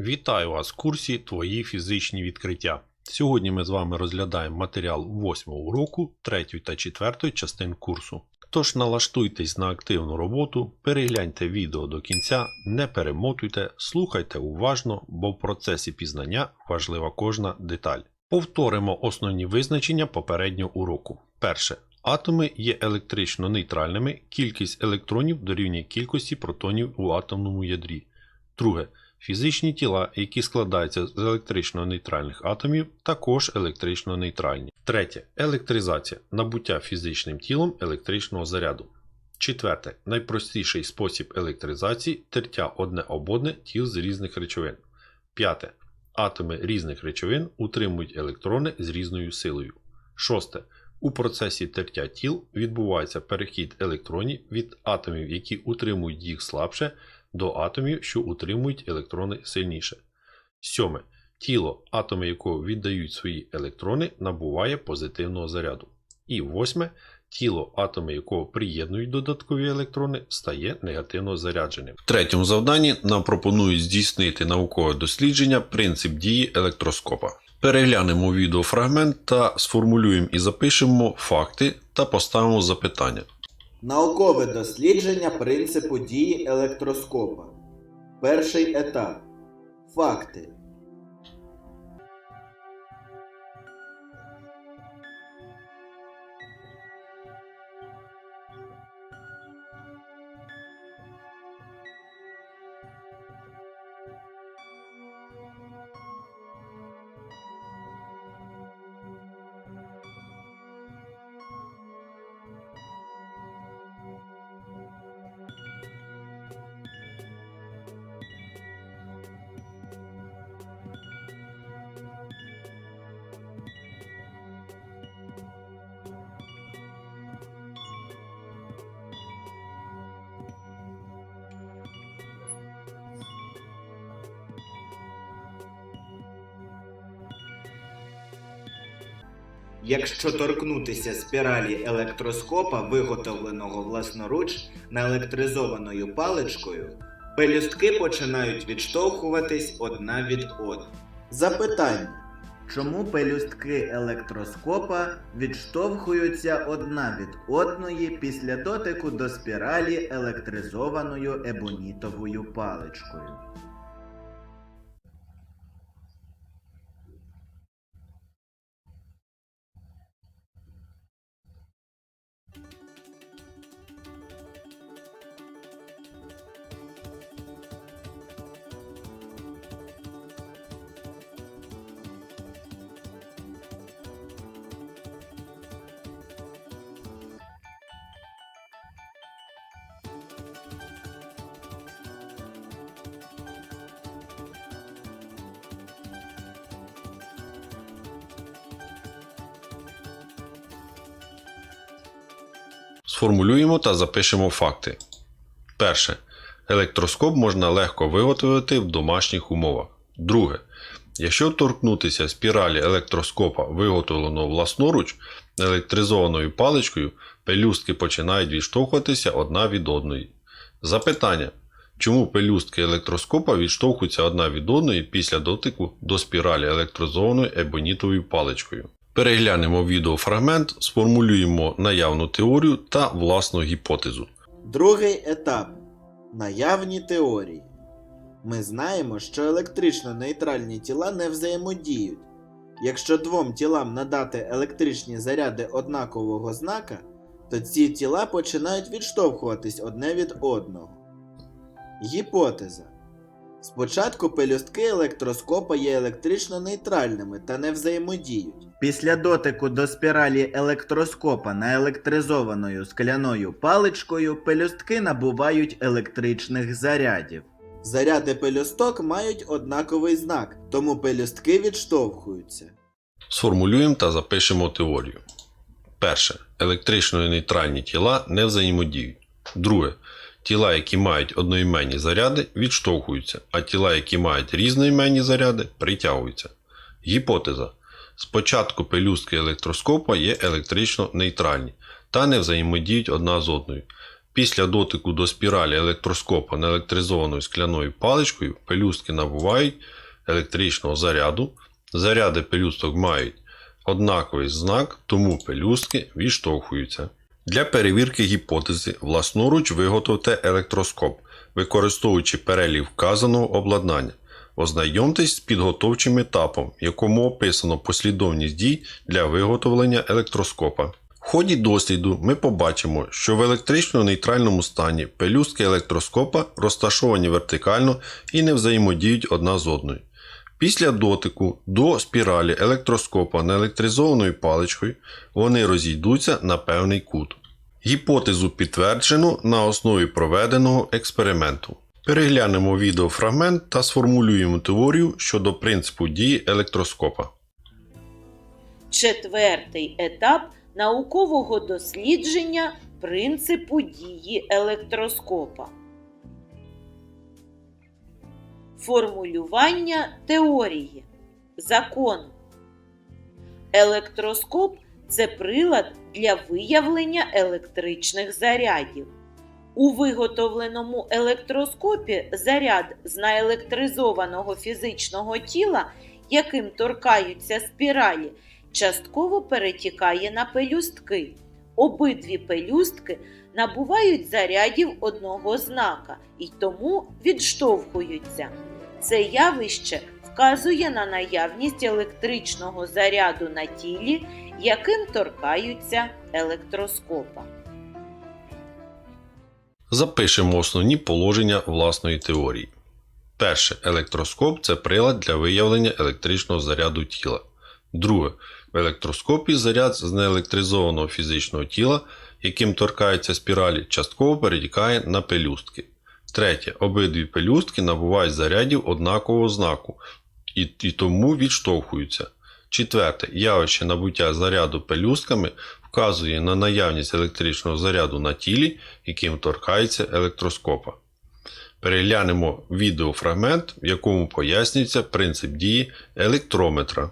Вітаю вас в курсі Твої фізичні відкриття. Сьогодні ми з вами розглядаємо матеріал 8 уроку 3 та 4 частин курсу. Тож налаштуйтесь на активну роботу, перегляньте відео до кінця, не перемотуйте, слухайте уважно, бо в процесі пізнання важлива кожна деталь. Повторимо основні визначення попереднього уроку. Перше. Атоми є електрично нейтральними, кількість електронів дорівнює кількості протонів у атомному ядрі. Друге. Фізичні тіла, які складаються з електрично нейтральних атомів, також електрично нейтральні. Третє. Електризація набуття фізичним тілом електричного заряду. Четверте. Найпростіший спосіб електризації тертя одне об одне тіл з різних речовин. П'яте. Атоми різних речовин утримують електрони з різною силою. Шосте. У процесі тертя тіл відбувається перехід електронів від атомів, які утримують їх слабше, до атомів, що утримують електрони сильніше. Сьоме. Тіло, атоми якого віддають свої електрони, набуває позитивного заряду. І восьме. Тіло, атоми якого приєднують додаткові електрони, стає негативно зарядженим. В третьому завданні нам пропонують здійснити наукове дослідження принцип дії електроскопа. Переглянемо відеофрагмент та сформулюємо і запишемо факти та поставимо запитання. Наукове дослідження принципу дії електроскопа. Перший етап. Факти. Якщо торкнутися спіралі електроскопа, виготовленого власноруч наелектризованою паличкою, пелюстки починають відштовхуватись одна від одної. Запитання. Чому пелюстки електроскопа відштовхуються одна від одної після дотику до спіралі електризованою ебонітовою паличкою? Сформулюємо та запишемо факти. Перше. Електроскоп можна легко виготовити в домашніх умовах. Друге. Якщо торкнутися спіралі електроскопа, виготовленого власноруч електризованою паличкою, пелюстки починають відштовхуватися одна від одної. Запитання. Чому пелюстки електроскопа відштовхуються одна від одної після дотику до спіралі електризованою ебонітовою паличкою? Переглянемо відеофрагмент, сформулюємо наявну теорію та власну гіпотезу. Другий етап. Наявні теорії. Ми знаємо, що електрично нейтральні тіла не взаємодіють. Якщо двом тілам надати електричні заряди однакового знака, то ці тіла починають відштовхуватись одне від одного. Гіпотеза. Спочатку пелюстки електроскопа є електрично нейтральними та не взаємодіють. Після дотику до спіралі електроскопа наелектризованою скляною паличкою пелюстки набувають електричних зарядів. Заряди пелюсток мають однаковий знак, тому пелюстки відштовхуються. Сформулюємо та запишемо теорію. Перше. Електрично нейтральні тіла не взаємодіють. Друге. Тіла, які мають одноіменні заряди, відштовхуються, а тіла, які мають різноіменні заряди, притягуються. Гіпотеза. Спочатку пелюстки електроскопа є електрично нейтральні та не взаємодіють одна з одною. Після дотику до спіралі електроскопа наелектризованою скляною паличкою пелюстки набувають електричного заряду. Заряди пелюсток мають однаковий знак, тому пелюстки відштовхуються. Для перевірки гіпотези власноруч виготовте електроскоп, використовуючи перелік вказаного обладнання. Ознайомтесь з підготовчим етапом, в якому описано послідовність дій для виготовлення електроскопа. В ході досліду ми побачимо, що в електрично-нейтральному стані пелюстки електроскопа розташовані вертикально і не взаємодіють одна з одною. Після дотику до спіралі електроскопа наелектризованою паличкою вони розійдуться на певний кут. Гіпотезу підтверджено на основі проведеного експерименту. Переглянемо відеофрагмент та сформулюємо теорію щодо принципу дії електроскопа. Четвертий етап наукового дослідження принципу дії електроскопа. Формулювання теорії. Закон. Електроскоп це прилад для виявлення електричних зарядів. У виготовленому електроскопі заряд з наелектризованого фізичного тіла, яким торкаються спіралі, частково перетікає на пелюстки. Обидві пелюстки набувають зарядів одного знака і тому відштовхуються. Це явище вказує на наявність електричного заряду на тілі, яким торкаються електроскопа. Запишемо основні положення власної теорії. Перше. Електроскоп це прилад для виявлення електричного заряду тіла. Друге. В електроскопі заряд з неелектризованого фізичного тіла, яким торкаються спіралі, частково перетікає на пелюстки. Третє. Обидві пелюстки набувають зарядів однакового знаку і, і тому відштовхуються. Четверте. Явище набуття заряду пелюстками вказує на наявність електричного заряду на тілі, яким торкається електроскопа. Переглянемо відеофрагмент, в якому пояснюється принцип дії електрометра.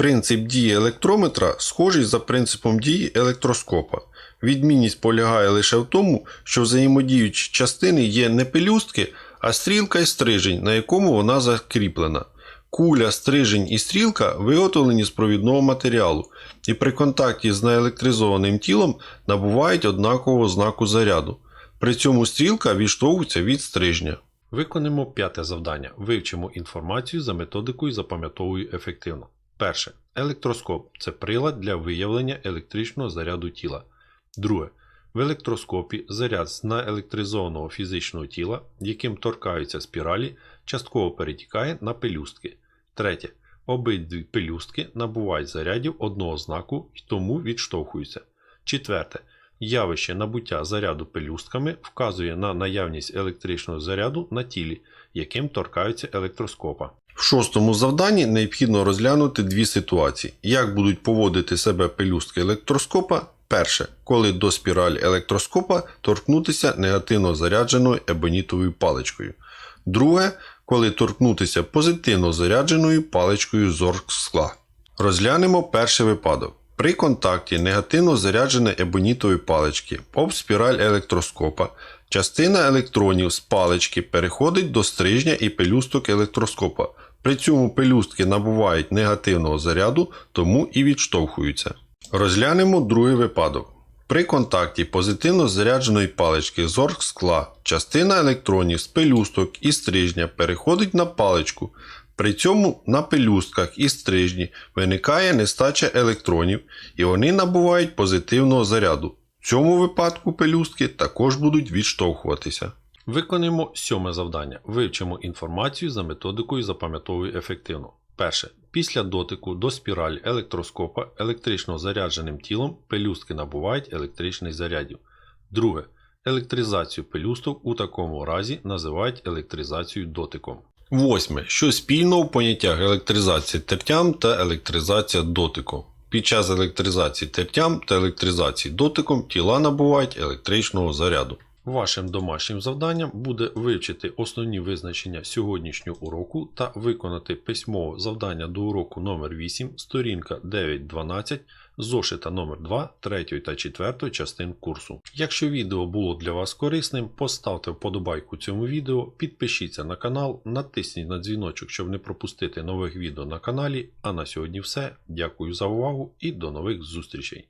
Принцип дії електрометра схожий за принципом дії електроскопа. Відмінність полягає лише в тому, що взаємодіючі частини є не пелюстки, а стрілка і стрижень, на якому вона закріплена. Куля, стрижень і стрілка виготовлені з провідного матеріалу і при контакті з наелектризованим тілом набувають однакового знаку заряду. При цьому стрілка відштовхується від стрижня. Виконаємо п'яте завдання. Вивчимо інформацію за методикою запам'ятовую ефективно. Перше. Електроскоп це прилад для виявлення електричного заряду тіла. Друге. В електроскопі заряд з наелектризованого фізичного тіла, яким торкаються спіралі, частково перетікає на пелюстки. Третє. Обидві пелюстки набувають зарядів одного знаку і тому відштовхуються. Четверте. Явище набуття заряду пелюстками вказує на наявність електричного заряду на тілі, яким торкаються електроскопа. В шостому завданні необхідно розглянути дві ситуації: як будуть поводити себе пелюстки електроскопа. Перше, коли до спіралі електроскопа торкнутися негативно зарядженою ебонітовою паличкою. Друге, коли торкнутися позитивно зарядженою паличкою зорк скла. Розглянемо перший випадок. При контакті негативно зарядженої ебонітової палички об спіраль електроскопа частина електронів з палички переходить до стрижня і пелюсток електроскопа. При цьому пелюстки набувають негативного заряду, тому і відштовхуються. Розглянемо другий випадок. При контакті позитивно зарядженої палички з оргскла частина електронів з пелюсток і стрижня переходить на паличку. При цьому на пелюстках і стрижні виникає нестача електронів і вони набувають позитивного заряду. В цьому випадку пелюстки також будуть відштовхуватися. Виконуємо сьоме завдання. Вивчимо інформацію за методикою запам'ятовуй ефективно. Перше. Після дотику до спіралі електроскопа електрично зарядженим тілом пелюстки набувають електричних зарядів. Друге. Електризацію пелюсток у такому разі називають електризацією дотиком. Восьме. Що спільно в поняттях електризації тертям та електризація дотиком. Під час електризації тертям та електризації дотиком тіла набувають електричного заряду. Вашим домашнім завданням буде вивчити основні визначення сьогоднішнього уроку та виконати письмове завдання до уроку номер 8 сторінка 9.12 зошита номер 2 3 та 4 частин курсу. Якщо відео було для вас корисним, поставте вподобайку цьому відео, підпишіться на канал, натисніть на дзвіночок, щоб не пропустити нових відео на каналі. А на сьогодні все. Дякую за увагу і до нових зустрічей!